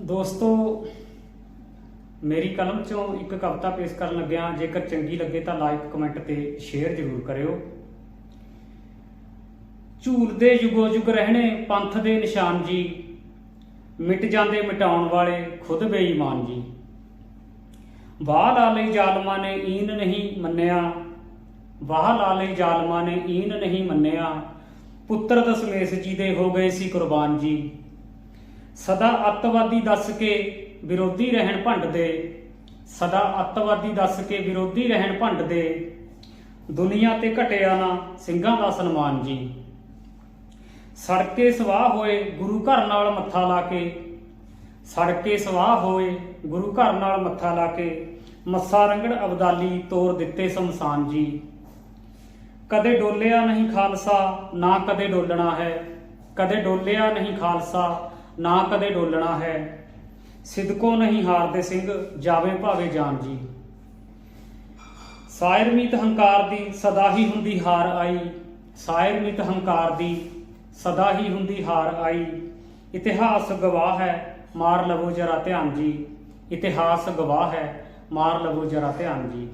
ਦੋਸਤੋ, ਮੇਰੀ ਕਲਮ ਚੋਂ ਇੱਕ ਕਵਿਤਾ ਪੇਸ਼ ਕਰਨ ਲੱਗਿਆ, ਜੇਕਰ ਚੰਗੀ ਲੱਗੇ ਤਾਂ ਲਾਈਕ ਕਮੈਂਟ ਤੇ ਸ਼ੇਅਰ ਜ਼ਰੂਰ ਕਰਿਓ। ਝੂਲਦੇ ਯੁਗੋ ਯੁਗ ਰਹਿਣੇ, ਪੰਥ ਦੇ ਨਿਸ਼ਾਨ ਜੀ। ਮਿਟ ਜਾਂਦੇ ਮਿਟਾਉਣ ਵਾਲੇ, ਖੁਦ ਬੇਈਮਾਨ ਜੀ। ਵਾਹ ਲਾ ਲਈ ਜ਼ਾਲਮਾਂ ਨੇ ਈਨ ਨਹੀਂ ਮੰਨਿਆ। ਵਾਹ ਲਾ ਲਈ ਜ਼ਾਲਮਾਂ ਨੇ ਈਨ ਨਹੀਂ ਮੰਨਿਆ। ਪੁੱਤਰ ਦਸ਼ਮੇਸ਼ ਜੀ ਦੇ ਹੋ ਗਏ ਸੀ ਕੁਰਬਾਨ ਜੀ। ਸਦਾ ਅੱਤਵਾਦੀ ਦੱਸ ਕੇ ਵਿਰੋਧੀ ਰਹਿਣ ਭੰਡਦੇ ਸਦਾ ਅੱਤਵਾਦੀ ਦੱਸ ਕੇ ਵਿਰੋਧੀ ਰਹਿਣ ਭੰਡਦੇ ਦੁਨੀਆ ਤੇ ਘਟਿਆ ਨਾ ਸਿੰਘਾਂ ਦਾ ਸਨਮਾਨ ਜੀ। ਸੜਕੇ ਸਵਾਹ ਹੋਏ ਗੁਰੂ ਘਰ ਨਾਲ ਮੱਥਾ ਲਾ ਕੇ, ਸੜਕੇ ਸਵਾਹ ਹੋਏ ਗੁਰੂ ਘਰ ਨਾਲ ਮੱਥਾ ਲਾ ਕੇ, ਮੱਸਾ ਰੰਗੜ ਅਬਦਾਲੀ ਤੋਰ ਦਿੱਤੇ ਸ਼ਮਸ਼ਾਨ ਜੀ। ਕਦੇ ਡੋਲਿਆ ਨਹੀਂ ਖਾਲਸਾ, ਨਾ ਕਦੇ ਡੋਲਣਾ ਹੈ। ਕਦੇ ਡੋਲਿਆ ਨਹੀਂ ਖਾਲਸਾ ਨਾ ਕਦੇ ਡੋਲਣਾ ਹੈ। ਸਿਦਕੋ ਨਹੀਂ ਹਾਰਦੇ ਸਿੰਘ, ਜਾਵੇ ਭਾਵੇਂ ਜਾਨ ਜੀ। ਸਾਇਰ ਮੀਤ ਹੰਕਾਰ ਦੀ ਸਦਾ ਹੀ ਹੁੰਦੀ ਹਾਰ ਆਈ। ਸਾਇਰ ਮੀਤ ਹੰਕਾਰ ਦੀ ਸਦਾ ਹੀ ਹੁੰਦੀ ਹਾਰ ਆਈ। ਇਤਿਹਾਸ ਗਵਾਹ ਹੈ, ਮਾਰ ਲਵੋ ਜਰਾ ਧਿਆਨ ਜੀ। ਇਤਿਹਾਸ ਗਵਾਹ ਹੈ, ਮਾਰ ਲਵੋ ਜਰਾ ਧਿਆਨ ਜੀ।